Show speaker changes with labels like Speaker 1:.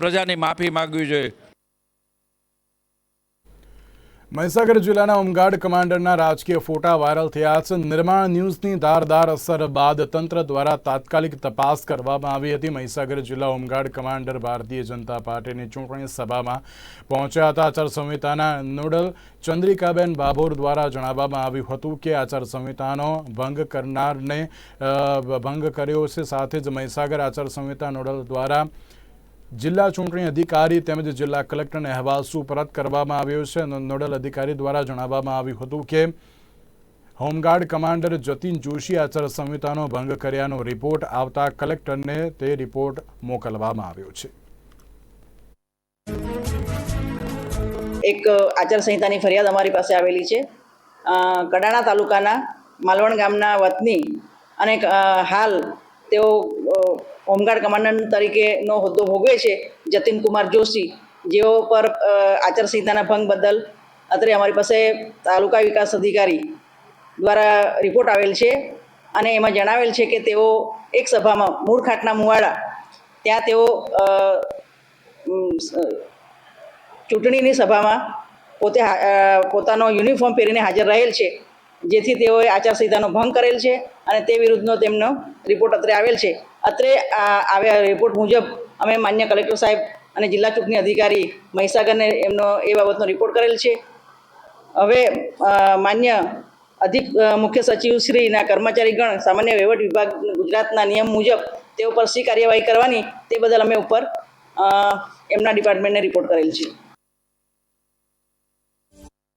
Speaker 1: પ્રજાની માફી માગવી જોઈએ.
Speaker 2: મહીસાગર જિલ્લાના હોમગાર્ડ કમાન્ડરના રાજકીય ફોટા વાયરલ થયા છે. નિર્માણ ન્યૂઝની ધારદાર અસર બાદ તંત્ર દ્વારા તાત્કાલિક તપાસ કરવામાં આવી હતી. મહીસાગર જિલ્લા હોમગાર્ડ કમાન્ડર ભારતીય જનતા પાર્ટીની ચૂંટણી સભામાં પહોંચ્યા હતા. આચારસંહિતાના નોડલ ચંદ્રિકાબેન બાભોર દ્વારા જણાવવામાં આવ્યું હતું કે આચારસંહિતાનો ભંગ કરનારને ભંગ કર્યો છે. સાથે જ મહીસાગર આચારસંહિતા નોડલ દ્વારા જિલ્લા ચૂંટણી અધિકારી તેમજ જિલ્લા કલેક્ટરને અહેવાલ સુપરત કરવામાં આવ્યો છે અને નોડલ અધિકારી દ્વારા જણાવવામાં આવ્યું હતું કે, હોમગાર્ડ કમાન્ડર જતીન જોશી આચાર સંહિતાનો ભંગ કર્યાનો રિપોર્ટ આવતા કલેક્ટરને તે રિપોર્ટ મોકલવામાં આવ્યો છે.
Speaker 3: એક આચાર સંહિતાની ફરિયાદ અમારી પાસે આવેલી છે. કડાણા તાલુકાના માલવણ ગામના વતની અને હાલ તેઓ હોમગાર્ડ કમાન્ડન્ટ તરીકેનો હોદ્દો ભોગવે છે જતીન કુમાર જોશી, જેઓ પર આચારસંહિતાના ભંગ બદલ અત્રે અમારી પાસે તાલુકા વિકાસ અધિકારી દ્વારા રિપોર્ટ આવેલ છે અને એમાં જણાવેલ છે કે તેઓ એક સભામાં મૂળ ખાટના મુવાડા, ત્યાં તેઓ ચૂંટણીની સભામાં પોતે પોતાનો યુનિફોર્મ પહેરીને હાજર રહેલ છે, જેથી તેઓએ આચારસંહિતાનો ભંગ કરેલ છે અને તે વિરુદ્ધનો તેમનો રિપોર્ટ અત્રે આવેલ છે. અત્રે આવ્યા રિપોર્ટ મુજબ અમે માન્ય કલેક્ટર સાહેબ અને જિલ્લા ચૂંટણી અધિકારી મહીસાગરને એમનો એ બાબતનો રિપોર્ટ કરેલ છે. હવે માન્ય અધિક મુખ્ય સચિવ શ્રીના કર્મચારીગણ, સામાન્ય વહીવટ વિભાગ, ગુજરાતના નિયમ મુજબ તે ઉપર શી કાર્યવાહી કરવાની તે બદલ અમે ઉપર એમના ડિપાર્ટમેન્ટને રિપોર્ટ કરેલ છે.